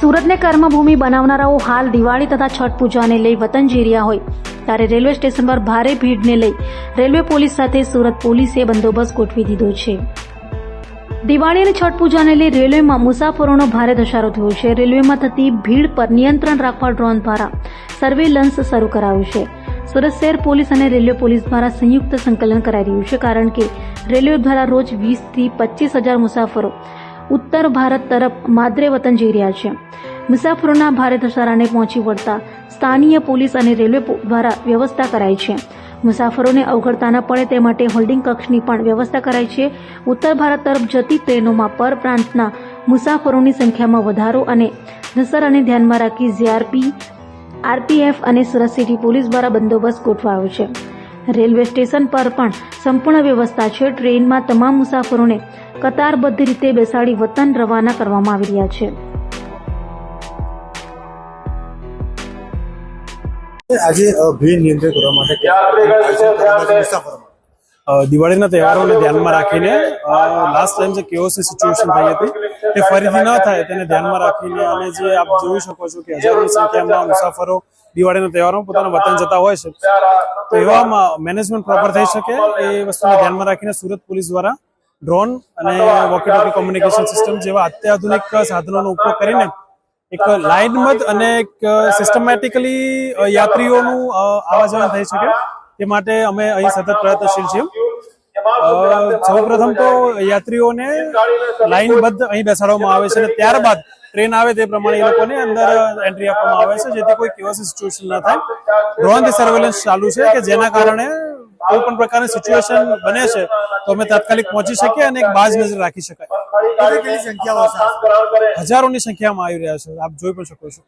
સુરતને કર્મભૂમિ બનાવનારાઓ હાલ દિવાળી તથા છઠ પૂજાને લઈ વતન જઈ રહ્યા હોય. ત્યારે રેલવે સ્ટેશન પર ભારે ભીડને લઈ રેલવે પોલીસ સાથે સુરત પોલીસે બંદોબસ્ત ગોઠવી દીધો છે. દિવાળી અને છઠ પૂજાને લઈ રેલવેમાં મુસાફરોનો ભારે ધસારો થયો છે. રેલવેમાં થતી ભીડ પર નિયંત્રણ રાખવા ડ્રોન દ્વારા સર્વેલન્સ શરૂ કરાયું છે. સુરત શહેર પોલીસ અને રેલવે પોલીસ દ્વારા સંયુક્ત સંકલન કરાઈ રહ્યું છે, કારણ કે રેલવે દ્વારા રોજ વીસથી પચીસ હજાર મુસાફરો ઉત્તર ભારત તરફ માદરે વતન જઈ રહ્યા છે. મુસાફરોના ભારે ધસારાને પહોંચી વળતા સ્થાનીય પોલીસ અને રેલવે દ્વારા વ્યવસ્થા કરાઈ છે. મુસાફરોને અવગડતા ન પડે તે માટે હોલ્ડિંગ કક્ષની પણ વ્યવસ્થા કરાઈ છે. ઉત્તર ભારત તરફ જતી ટ્રેનોમાં પર પ્રાંતના મુસાફરોની સંખ્યામાં વધારો અને ધસારાને ધ્યાનમાં રાખી ઝીઆરપી આરપીએફ અને સુરત સિટી પોલીસ દ્વારા બંદોબસ્ત ગોઠવાયો છે. રેલવે સ્ટેશન પર પણ સંપૂર્ણ વ્યવસ્થા છે. ટ્રેનમાં તમામ મુસાફરોને કતારબદ્ધ રીતે બેસાડી વતન રવાના કરવામાં આવી રહ્યા છે. આજે ભીડ નિયંત્રિત કરવા માટે દિવાળીના તહેવારોને ધ્યાનમાં રાખીને લાસ્ટ ટાઈમ જે કેઓસની સિચ્યુએશન થઈ હતી તે ફરીથી ન થાય તેને ધ્યાનમાં રાખીને અને જે આપ જોઈ શકો છો કે હજારોની સંખ્યામાં મુસાફરો દિવાળીના તહેવારોમાં પોતાના વતન જતા હોય છે. તો એવામાં મેનેજમેન્ટ પ્રોપર થઈ શકે એ વસ્તુને ધ્યાનમાં રાખીને સુરત પોલીસ દ્વારા ડ્રોન અને વોકી ટોકી કોમ્યુનિકેશન સિસ્ટમ જેવા અત્યાધુનિક સાધનોનો ઉપયોગ કરીને એક લાઇનબદ્ધ અને એક સિસ્ટમેટિકલી યાત્રીઓનું આવા જવા થઈ શકે. તે માટે અમે અહીં સતત પ્રયત્નશીલ છીએ. સૌ પ્રથમ તો યાત્રીઓને લાઇનબદ્ધ અહીં બેસાડવામાં આવે છે અને ત્યારબાદ ટ્રેન આવે તે પ્રમાણે એ લોકોને અંદર એન્ટ્રી આપવામાં આવે છે જેથી કોઈ કેવા સિચ્યુએશન ના થાય. ડ્રોનથી સર્વેલન્સ ચાલુ છે કે જેના કારણે કોઈ પણ પ્રકારની સિચ્યુએશન બને છે તો અમે તાત્કાલિક પહોંચી શકીએ અને એક બાજ નજર રાખી શકાય. હજારોની સંખ્યામાં આવી રહ્યા છે આપ જોઈ પણ શકો છો.